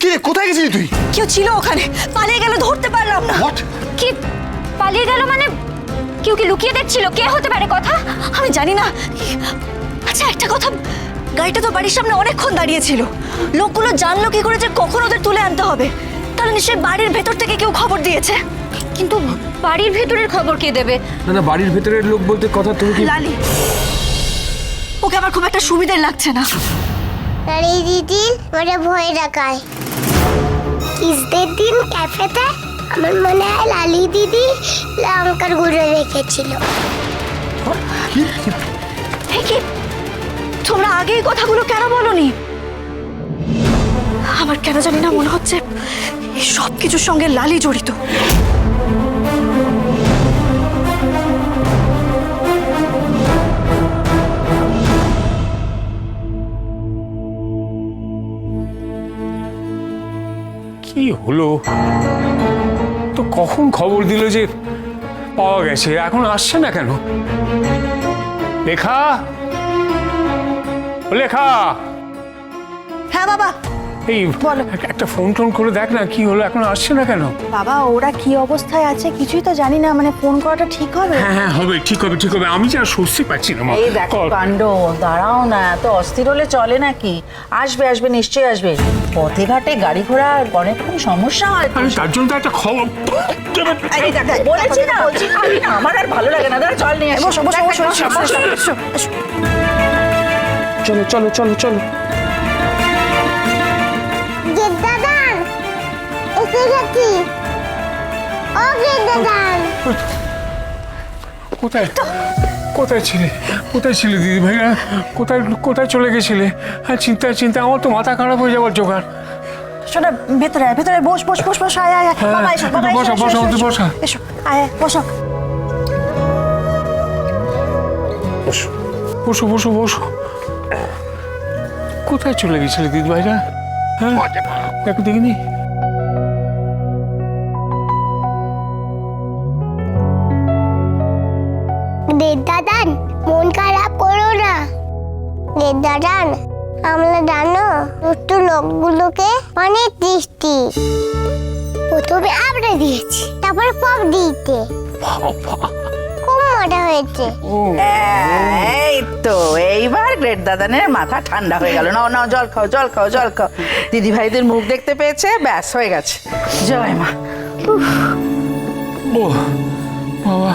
কি রে? কোথায় গেছিলি তুই? কেউ ছিল ওখানে। পালিয়ে গেল ধরতে পারলাম না। হোয়াট কি? পালিয়ে গেল মানে? কেউ কি লুকিয়ে দেখছিল? কে হতে পারে কথা? আমি জানি না। আচ্ছা একটা কথা। গাড়িটা তো বাড়ির সামনে অনেকক্ষণ দাঁড়িয়ে ছিল লোকগুলো জানলো কি করে যে কখন ওদের তুলে আনতে হবে। তাহলে নিশ্চয়ই বাড়ির ভেতর থেকে কেউ খবর দিয়েছে। কিন্তু বাড়ির ভেতরের খবর কে দেবে? না না বাড়ির ভেতরের লোক বলতে কথা তুমি কি লালি ওকে আমার খুব একটা সুবিধে লাগছে না। আরে দিদি ওরা ভয় দেখায়। কিসদের দিন ক্যাফেতে আমার মনে হয় লালি দিদি লঙ্কার গুঁড়ো রেখেছিল। কি? তোমরা আগে এই কথাগুলো কেন বলনি? আমার কেন জানি না মনে হচ্ছে সবকিছুর সব কিছুর সঙ্গে লালি জড়িত। কি হলো? তো কখন খবর দিল যে পাওয়া গেছে? এখন আসছে না কেন? লেখা? লেখা? হ্যাঁ বাবা। এই একটা ফোন টোন করে দেখ না কি হলো এখন আসছে না কেন? বাবা ওরা কি অবস্থায় আছে কিছুই তো জানি না মানে ফোন করাটা ঠিক হবে? হ্যাঁ হ্যাঁ হবে ঠিক হবে ঠিক হবে। আমি যা স্বস্তি পাচ্ছি না মা। এই দেখো। কাণ্ড দাঁড়াও না এত অস্থির হলে চলে নাকি? আসবে আসবে নিশ্চয়ই আসবে। পথে ঘাটে গাড়ি ঘোড়া অনেক রকম সমস্যা হয়। তার জন্য তো একটা খবর। এই দেখো, বলেছি না বলছি না, আমার আর ভালো লাগে না। দাঁড়া জল নিয়ে আসি। চলো চলো চলো চলো। কোথায়? কোথায় ছিলে? কোথায় ছিলে দিদি ভাইরা কোথায় কোথায় চলে গেছিলে? হ্যাঁ চিন্তায় চিন্তা আমার তো মাথা খারাপ হয়ে যাওয়ার জোগাড়। শোনো ভেতরে আয়, ভেতরে বস বস বস বস আয় আয়। হ্যাঁ, বাবা এসো বাবা বসো, বসো, বসো। এসো আয়, বসো। বসো। বসো বসো বসো। কোথায় চলে গেছিলে দিদি ভাইরা হ্যাঁ দেখো দেখিনি গেদ্দাদান আমরা জানো দুষ্ট লোকগুলোকে অনেক দৃষ্টি। প্রথমে আমরা দিয়েছি তারপরে পপ দিতে খুব মজা হয়েছে। এই তো এইবার গ্রেট দাদানের মাথা ঠান্ডা হয়ে গেল। নাও নাও জল খাও জল খাও জল খাও। দিদি ভাইদের মুখ দেখতে পেয়েছে ব্যাস হয়ে গেছে। জয় মা। ও বাবা।